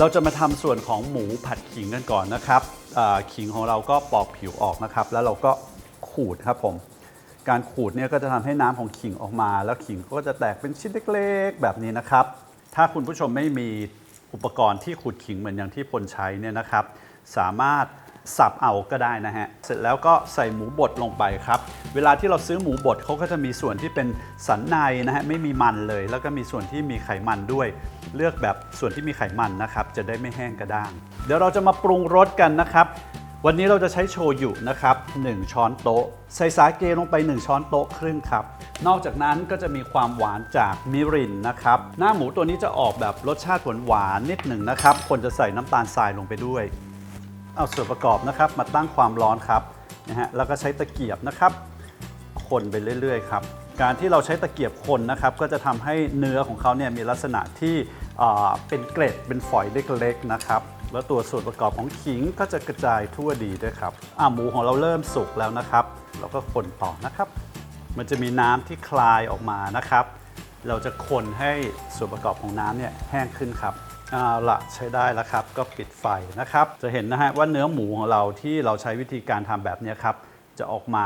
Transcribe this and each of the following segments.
เราจะมาทำส่วนของหมูผัดขิงกันก่อนนะครับขิงของเราก็ปอกผิวออกนะครับ แล้วเราก็ขูดครับผม การขูดเนี่ยก็จะทำให้น้ำของขิงออกมา แล้วขิงก็จะแตกเป็นชิ้นเล็กๆ แบบนี้นะครับ ถ้าคุณผู้ชมไม่มีอุปกรณ์ที่ขูดขิงเหมือนอย่างที่พลใช้เนี่ยนะครับ สามารถสับเอาก็ได้นะฮะ เสร็จแล้วก็ใส่หมูบดลงไปครับเวลาที่เราซื้อหมูบดเขาก็จะมีส่วนที่เป็นสันในนะฮะไม่มีมันเลย แล้วก็มีส่วนที่มีไขมันด้วย เลือกแบบส่วนที่มีไขมันนะครับ จะได้ไม่แห้งกระด้าง เดี๋ยวเราจะมาปรุงรสกันนะครับ วันนี้เราจะใช้โชยุนะครับ 1 ช้อนโต๊ะ ใส่สาเกลงไป 1 ช้อนโต๊ะครึ่งครับ นอกจากนั้นก็จะมีความหวานจากมิรินนะครับ หน้าหมูตัวนี้จะออกแบบรสชาติหวานๆนิดหนึ่งนะครับคนจะใส่น้ำตาลทรายลงไปด้วย เอาส่วนประกอบนะครับมาตั้งความร้อนครับนะฮะแล้วก็ใช้ตะเกียบนะครับ คนไปเรื่อยๆครับการที่เราใช้ตะเกียบคนนะครับก็จะทำให้เนื้อของเขาเนี่ยมีลักษณะที่เป็นเกล็ดเป็นฝอยเล็กๆนะครับแล้วตัวส่วนประกอบของขิงก็จะกระจายทั่วดีด้วยครับอ่าหมูของเราเริ่มสุกแล้วนะครับ เราก็คนต่อนะครับ มันจะมีน้ำที่คลายออกมานะครับ เราจะคนให้ส่วนประกอบของน้ำเนี่ยแห้งขึ้นครับเอาละใช้ได้แล้วครับ ก็ปิดไฟนะครับ จะเห็นนะฮะว่าเนื้อหมูของเราที่เราใช้วิธีการทำแบบนี้ครับจะออกมา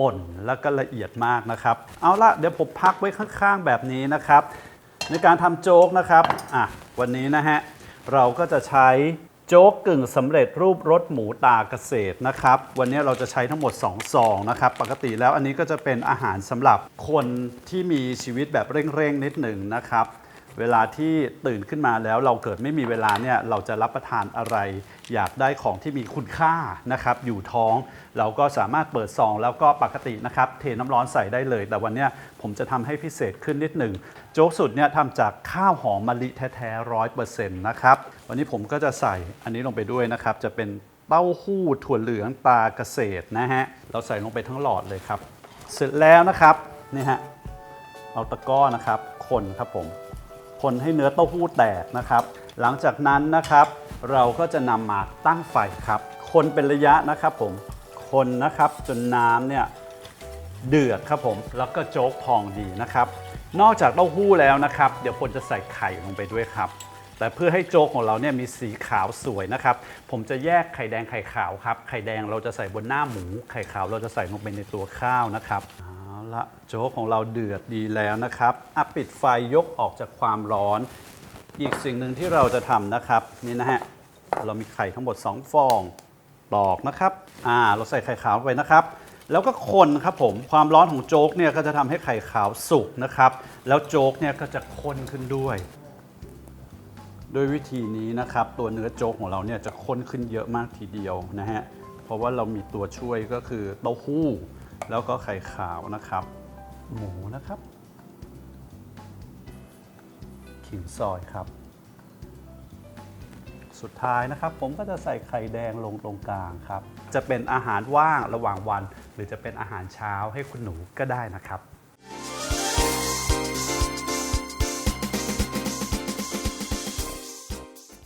ป่นแล้วก็ละเอียดมากนะครับ เอาละเดี๋ยวผมพักไว้ข้างๆแบบนี้นะครับ ในการทำโจ๊กนะครับอะวันนี้นะฮะเราก็จะใช้โจ๊กกึ่งสำเร็จรูปรสหมูตาเกษตรนะครับ วันนี้เราจะใช้ทั้งหมด2ซองนะครับ ปกติแล้วอันนี้ก็จะเป็นอาหารสำหรับคนที่มีชีวิตแบบเร่งๆนิดหนึ่งนะครับ เวลาที่ตื่นขึ้นมาแล้วเราเกิดไม่มีเวลาเนี่ยเราจะรับประทานอะไร อยากได้ของที่มีคุณค่านะครับอยู่ท้อง เราก็สามารถเปิดซอง แล้วก็ปกตินะครับเทน้ำร้อนใส่ได้เลย แต่วันนี้ผมจะทำให้พิเศษขึ้นนิดหนึ่งโจ๊กสุดเนี่ยทำจากข้าวหอมมะลิแท้ๆร้อยเปอร์เซ็นต์นะครับวันนี้ผมก็จะใส่อันนี้ลงไปด้วยนะครับจะเป็นเต้าหู้ถั่วเหลืองตาเกษตรนะฮะเราใส่ลงไปทั้งหลอดเลยครับ เสร็จแล้วนะครับนี่ฮะเอาตะกร้อนะครับ คนครับผม คนให้เนื้อเต้าหู้แตกนะครับ หลังจากนั้นนะครับเราก็จะนำมาตั้งไฟครับ คนเป็นระยะนะครับผมคนนะครับจนน้ำเนี่ยเดือดครับผมแล้วก็โจ๊กพองดีนะครับ นอกจากเต้าหู้แล้วนะครับ เดี๋ยวพลจะใส่ไข่ลงไปด้วยครับ แต่เพื่อให้โจ๊กของเราเนี่ยมีสีขาวสวยนะครับ ผมจะแยกไข่แดงไข่ขาวครับ ไข่แดงเราจะใส่บนหน้าหมู ไข่ขาวเราจะใส่ลงไปในตัวข้าวนะครับ ละโจ๊กของเราเดือดดีแล้วนะครับอะปิดไฟยกออกจากความร้อน อีกสิ่งหนึ่งที่เราจะทำนะครับนี่นะฮะเรามีไข่ทั้งหมด 2 ฟองตอกนะครับอ่าเราใส่ไข่ขาวไปนะครับ แล้วก็คนครับผมความร้อนของโจ๊กเนี่ยก็จะทำให้ไข่ขาวสุกนะครับ แล้วโจ๊กเนี่ยก็จะข้นขึ้นด้วยโดยวิธีนี้นะครับ ตัวเนื้อโจ๊กของเราเนี่ยจะข้นขึ้นเยอะมากทีเดียวนะฮะเพราะว่าเรามีตัวช่วยก็คือเต้าหู้ แล้วก็ไข่ขาวนะครับ หมูนะครับ ขิงซอยครับ สุดท้ายนะครับ ผมก็จะใส่ไข่แดงลงตรงกลางครับ จะเป็นอาหารว่างระหว่างวัน หรือจะเป็นอาหารเช้าให้คุณหนูก็ได้นะครับ